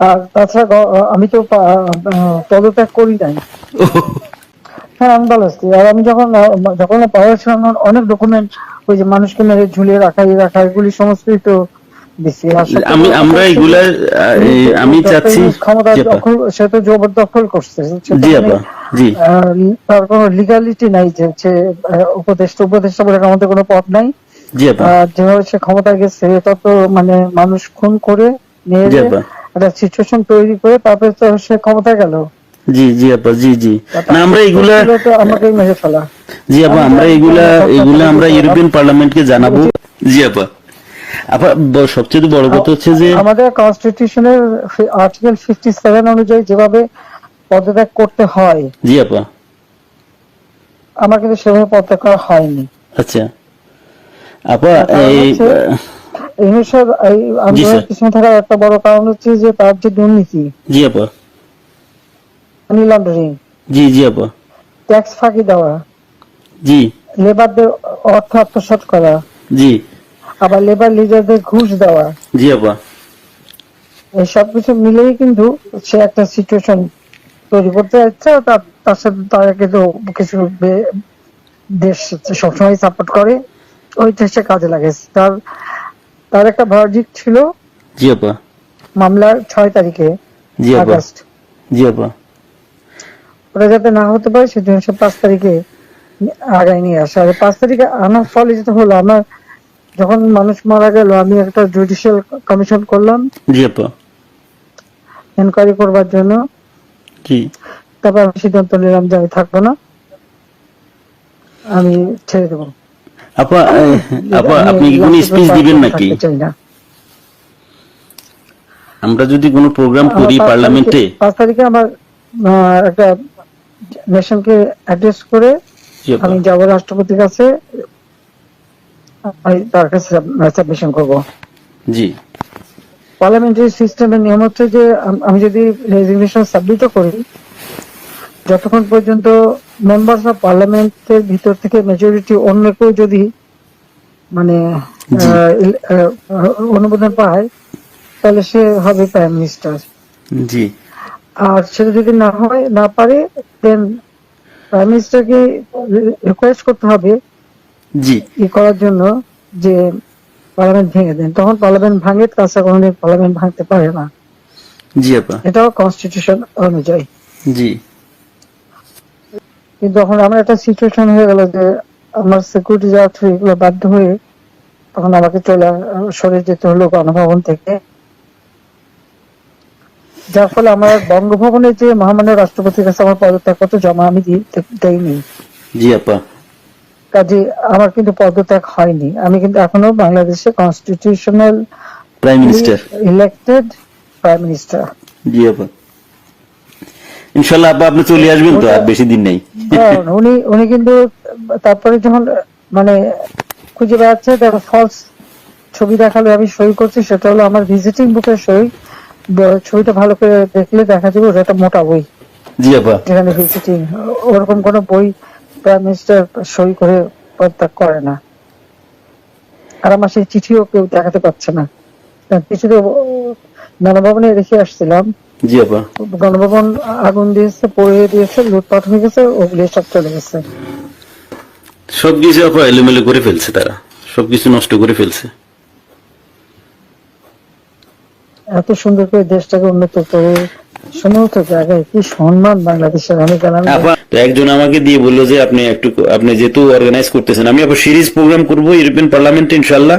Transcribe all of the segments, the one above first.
আর তাছাড়া আমি তো পদত্যাগ করি নাই। হ্যাঁ আমি ভালো আছি। আর আমি যখন যখন পাওয়ার ছিলাম অনেক ডকুমেন্ট ওই যে মানুষকে মেরে ঝুলিয়ে রাখা এই রাখা এগুলি সমস্তই তো আমি আমরা এগুলা আমি চাচ্ছি ক্ষমতা দখল সে তো জবরদখল করছে জি আপা জি। তার কোনো লিগালিটি নাই যে হচ্ছে উপদেষ্টা উপদেষ্টা বলে আমাদের কোনো পদ নাই। জি আপা। যেভাবে সে ক্ষমতায় গেছে তত মানে মানুষ খুন করে নিয়ে জি যে আপা। একটা সিচুয়েশন তৈরি করে তারপরে তো সে ক্ষমতায় গেল। জি জি আপা জি জি। না আমরা এগুলা আমাকেই মেরে ফেলা জি আপা আমরা এগুলা এগুলা আমরা ইউরোপিয়ান পার্লামেন্টকে জানাব। জি আপা। আপা সবচেয়ে বড় কথা হচ্ছে যে আমাদের কনস্টিটিউশনের আর্টিকেল ফিফটি সেভেন অনুযায়ী যেভাবে পদত্যাগ করতে হয় জি আপা। আমার কিন্তু সেভাবে পদত্যাগ করা হয়নি। আচ্ছা। আপা এই এই এই আন্দোলনের পিছনে থাকার একটা বড় কারণ হচ্ছে যে তার যে দুর্নীতি জি আপা। মানি লন্ডারিং জি জি আপা। ট্যাক্স ফাঁকি দেওয়া জি। লেবারদের অর্থ আত্মসাৎ করা জি। আবার লেবার লিডারদের ঘুষ দেওয়া। জি আপা। এই সব কিছু মিলেই কিন্তু সে একটা সিচুয়েশন তৈরি করতে যাচ্ছে তার সাথে তারা কিন্তু কিছু দেশ সবসময় সাপোর্ট করে। ওইটা সে কাজে লাগাইছে। তার তার একটা ভার্জিক ছিল জি আপা। মামলার ছয় তারিখে জি আপা। আগস্ট। জি আপা। ওটা যাতে না হতে পারে সেজন্য সে পাঁচ তারিখে আগায় নিয়ে আসে। আর পাঁচ তারিখে আনার ফলে যেটা হলো আমার যখন মানুষ মারা গেল আমি একটা জুডিশিয়াল কমিশন করলাম। জি আপা। এনকোয়ারি করবার জন্য। জি। তারপর আমি সিদ্ধান্ত নিলাম যে আমি থাকব না। আমি ছেড়ে দেবো। আপা আপা আপনি কি কোনো স্পিচ দিবেন নাকি? আমরা যদি কোনো প্রোগ্রাম করি পার্লামেন্টে তারিখে- আমার একটা নেশনকে অ্যাড্রেস করে আমি যাব রাষ্ট্রপতির কাছে। আমি তার কাছে সাবমিশন করব। জি। পার্লামেন্টারি সিস্টেমের নিয়ম হচ্ছে যে আমি যদি রেজিগনেশন সাবমিটও করি যতক্ষণ পর্যন্ত মেম্বার্স অফ পার্লামেন্টের ভিতর থেকে মেজরিটি অন্য কেউ যদি মানে অনুমোদন পায় তাহলে সে হবে প্রাইম মিনিস্টার জি। আর সেটা যদি না হয় না পারে দেন প্রাইম মিনিস্টারকে রিকোয়েস্ট করতে হবে জি। ই করার জন্য যে পার্লামেন্ট ভেঙে দেন। তখন পার্লামেন্ট ভাঙে তাছাড়া কোনোদিন পার্লামেন্ট ভাঙতে পারে না। জি আপা। এটাও কনস্টিটিউশন অনুযায়ী। জি। কিন্তু এখন আমার একটা সিচুয়েশন হয়ে গেল যে আমার সিকিউরিটি যাওয়া এগুলো বাধ্য হয়ে তখন আমাকে চলে সরে যেতে হলো গণভবন থেকে। যার ফলে আমার বঙ্গভবনে যে মহামান্য রাষ্ট্রপতির কাছে আমার পদত্যাগপত্র জমা আমি দেইনি। জি আপা। কাজে আমার কিন্তু পদত্যাগ হয়নি। আমি কিন্তু এখনও বাংলাদেশে constitutional prime minister elected prime minister জি আপা। ইনশাল্লাহ আপা আপনি চলে আসবেন তো আর বেশি দিন নেই। উনি উনি কিন্তু তারপরে যখন মানে খুঁজে বেড়াচ্ছে তার ফলস ছবি দেখাল আমি সই করছি সেটা হলো আমার ভিজিটিং বুকের সই। ছবিটা ভালো করে দেখলে দেখা যাবে ওটা একটা মোটা বই। জি আপা। যেখানে ভিজিটিং ওরকম কোনো বই প্রাইম মিনিস্টার সই করে পদত্যাগ করে না। আর আমার সেই চিঠিও কেউ দেখাতে পারছে না। চিঠি তো গণভবনে রেখে আসছিলাম। জি আপা। গণভবন আগুন দিয়েছে পড়ে দিয়েছে লুটপাট হয়ে গেছে ওগুলি সব চলে গেছে। সবকিছু আপা এলোমেলো করে ফেলছে তারা। সবকিছু নষ্ট করে ফেলছে। এত সুন্দর করে দেশটাকে উন্নত করে সমস্ত জায়গায় কি সম্মান বাংলাদেশের? জানাম তো একজন আমাকে দিয়ে বলল যে আপনি একটু আপনি যেহেতু অর্গানাইজ করতেছেন আমি আবার সিরিজ প্রোগ্রাম করব ইউরোপিয়ান পার্লামেন্টে ইনশাল্লাহ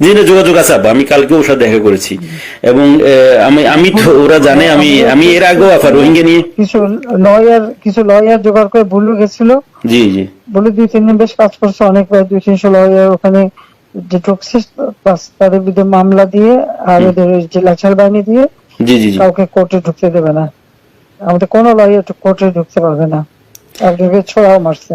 জি না যোগাযোগ আছে আপা আমি কালকে ওর সাথে দেখা করেছি। এবং আমি আমি তো ওরা জানে আমি আমি এর আগেও আপা রোহিঙ্গা নিয়ে কিছু লয়ার কিছু লয়ার জোগাড় করে বুলু গেছিল। জি জি। বলে দুই তিন দিন বেশ কাজ করছে। অনেক প্রায় দুই তিনশো লয়ার ওখানে প্লাস তাদের বিরুদ্ধে মামলা দিয়ে আর ওদের যে বাহিনী দিয়ে জি জি জি। কাউকে কোর্টে ঢুকতে দেবে না। আমাদের কোনো লয়ার কোর্টে ঢুকতে পারবে না। একজনকে ছোড়াও মারছে।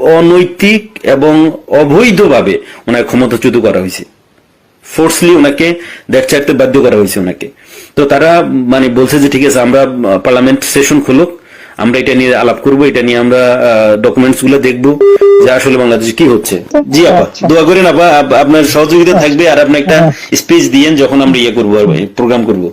অনৈতিক এবং অবৈধভাবে ওনাকে ক্ষমতাচ্যুত করা হয়েছে। ফোর্সলি ওনাকে দেশ ছাড়তে বাধ্য করা হয়েছে ওনাকে। তো তারা মানে বলছে যে ঠিক আছে আমরা পার্লামেন্ট সেশন খুলুক। আমরা এটা নিয়ে আলাপ করব এটা নিয়ে আমরা ডকুমেন্টসগুলো দেখব যে আসলে বাংলাদেশে কি হচ্ছে। জি আপা আচ্ছা। দোয়া করেন আপা আপ- আপনার সহযোগিতা থাকবে আর আপনি একটা স্পিচ দিয়েন যখন আমরা ইয়ে করব প্রোগ্রাম করব।